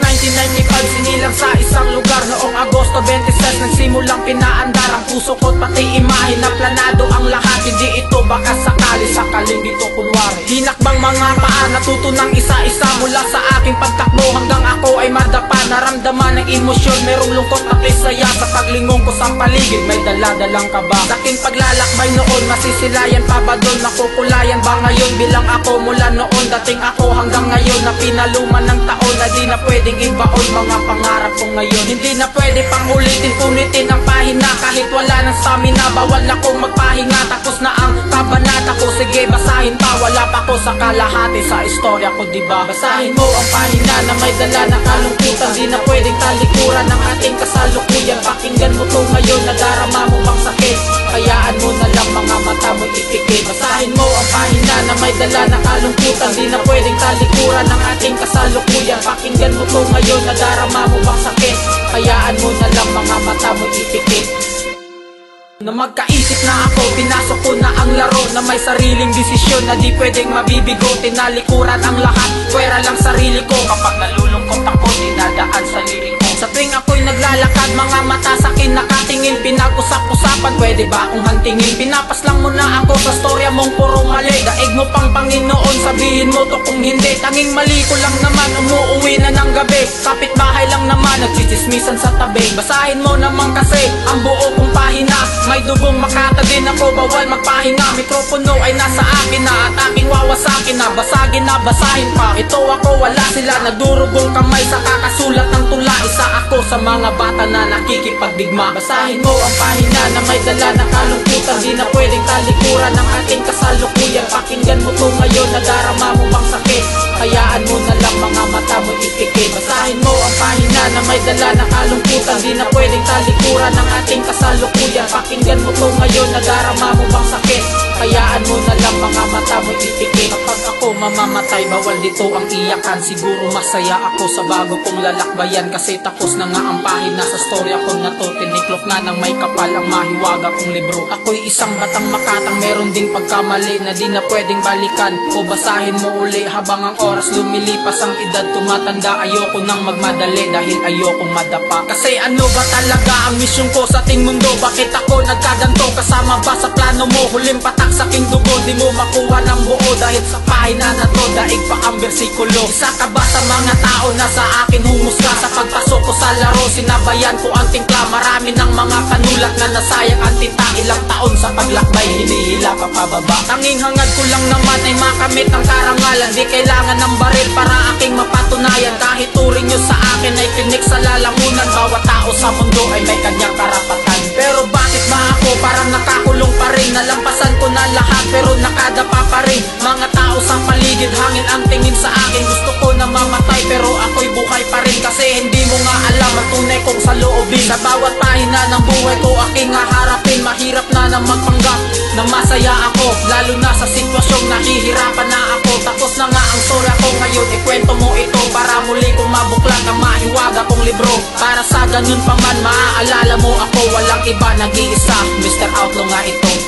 1995 sinilang sa isang lugar. Noong Agosto 26 nagsimulang pinaandar Ang puso ko't pati imahe na planado ang lahat. Hindi ito baka sakali sakaling dito kunwari. Hinakbang mga paa natuto ng isa-isa Mula sa Naramdaman ng emosyon merong lungkot at saya. Sa paglingon ko sa paligid may daladalang kaba. Sa aking paglalakbay noon masisilayan pa ba doon? Nakukulayan ba ngayon? Bilang ako mula noon Dating ako hanggang ngayon. Na pinaluman ng taon Na di na pwedeng ibaon. Mga pangarap ko ngayon Hindi na pwede pang ulitin. Punitin ang pahina Kahit wala ng stamina. Bawal akong magpahinga Tapos na ang kabanata pa Wala pa ko sa kalahati sa istorya ko diba? Basahin mo ang pahina na may dala na kalungkutan. Di na pwedeng talikuran ng ating kasalukuyan. Pakinggan mo to ngayon nadarama mo bang sakit. Hayaan mo na lang mga mata mo ipikit Basahin mo ang pahina na may dala na kalungkutan. Di na pwedeng talikuran ng ating kasalukuyan. Pakinggan mo to ngayon nadarama mo bang sakit. Hayaan mo na lang mga mata mo ipikit na magkaisip na ako, pinasok ko na ang laro Na may sariling desisyon na di pwedeng mabibigo. Tinalikuran ang lahat, pwera lang sarili ko. Kapag nalulungkot ako, dinadaan sa lirik Sa tuwing ako'y naglalakad, mga mata sa akin nakatingin Pinag-usap-usapan, pwede ba akong hantingin? Pinapas lang mo na ako sa storya mong puro mali. Daig mo pang Panginoon, sabihin mo to kung hindi. Tanging mali ko lang naman, umuuwi na ng gabi. Kapit-bahay lang naman, nagsisismisan sa tabi. Basahin mo naman kasi, ang buo kong pahina. May dugong makata din ako bawal magpahinga Mikropono ay nasa akin na at aking wawasakin na. Basagin na basahin pa. Ito ako wala sila Nagdurugong kamay sa kakasulat ng Isa ako sa mga bata na nakikipagdigma. Basahin mo ang pahina na may dala na kalungkutan. Di na pwedeng talikuran ng ating kasalukuyan. Pakinggan mo to ngayon Nadarama mo bang sakit. Hayaan mo na lang mga mata mo ipikit Basahin mo ang pahina na may dala na kalungkutan. Di na pwedeng talikuran ng ating kasalukuyan. Pakinggan mo to ngayon Nadarama mo bang sakit Hayaan mo na lang mga mata mo ipikit Kapag ako mamamatay bawal dito ang iyakan. Siguro masaya ako sa bago kong lalakbayan. Kasi tapos na nga ang pahina sa storya ko na to. Tiniklop na ng may kapal ang mahiwaga kong libro. Ako'y isang batang makatang. Meron ding pagkamali Na di na pwedeng balikan. O basahin mo uli Habang ang oras lumilipas. Ang edad tumatanda Ayoko nang magmadali dahil ayokong madapa. Kasi ano ba talaga ang misyon ko sa ating mundo? Bakit ako nagkaganto? Kasama ba sa plano mo? Huling patak sa aking dugo Di mo makuha ng buo Dahil sa pahina na to Daig pa ang bersikulo. Isa ka ba mga tao na sa akin humusga? Sa pagpasok ko sa laro Sinabayan ko ang tingkla Marami ng mga panulat na nasayang ang tinta Ilang taon sa paglakbay Hinihila pa pababa Tanging hangad ko lang naman ay makamit ang karangalan. Di kailangan ng baril para aking mapatunayan. Kahit turing nyo sa akin ay tinik sa lalamunan. Bawat tao sa mundo ay may kanyang karapatan. Pero bakit ba ako parang nakakulong nakadapa pa rin. Mga tao sa paligid hangin ang tingin sa akin. Gusto ko na mamatay pero ako'y buhay pa rin. Kasi hindi mo nga alam ang tunay kong saloobin. Sa bawat pahina ng buhay ko aking haharapin. Mahirap na na magpanggap na masaya ako. Lalo na sa sitwasyong nahihirapan na ako. Tapos na nga ang storya ko ngayon Ikwento mo ito. Para muli kong mabuklat Ang mahiwaga kong libro. Para sa ganun pa man maaalala mo ako. Walang iba nag-iisa. Mr. Outlaw nga ito